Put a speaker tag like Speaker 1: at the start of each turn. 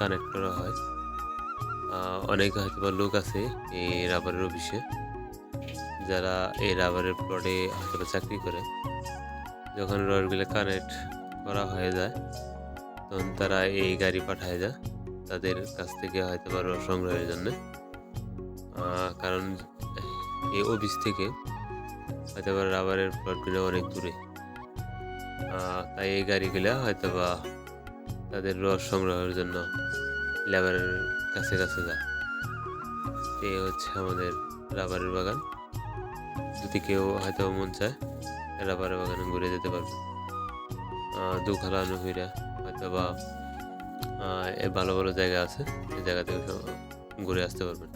Speaker 1: Connect করা হয় অনেক হয়তো বা লোক আছে এই রাবারের অফিসে, যারা এই রাবারের প্লটে হয়তো চাকরি করে। যখন রডগুলো কানেক্ট করা হয়ে যায়, তখন তারা এই গাড়ি পাঠায় যায় তাদের কাছ থেকে হয়তো বা রড সংগ্রহের জন্য। কারণ এই অফিস থেকে হয়তো বা রাবারের প্লটগুলো অনেক দূরে। তাই এই গাড়িগুলো হয়তো বা তাদের রস সংগ্রহের জন্য লেবারের কাছে কাছে যায় এই হচ্ছে আমাদের রাবারের বাগান। যদি কেউ হয়তো মন চায়, রাবারের বাগানে ঘুরে যেতে পারবে। দু দুখালা হইরা হয়তো বা এ ভালো ভালো জায়গা আছে। এই জায়গা থেকে ঘুরে আসতে পারবেন।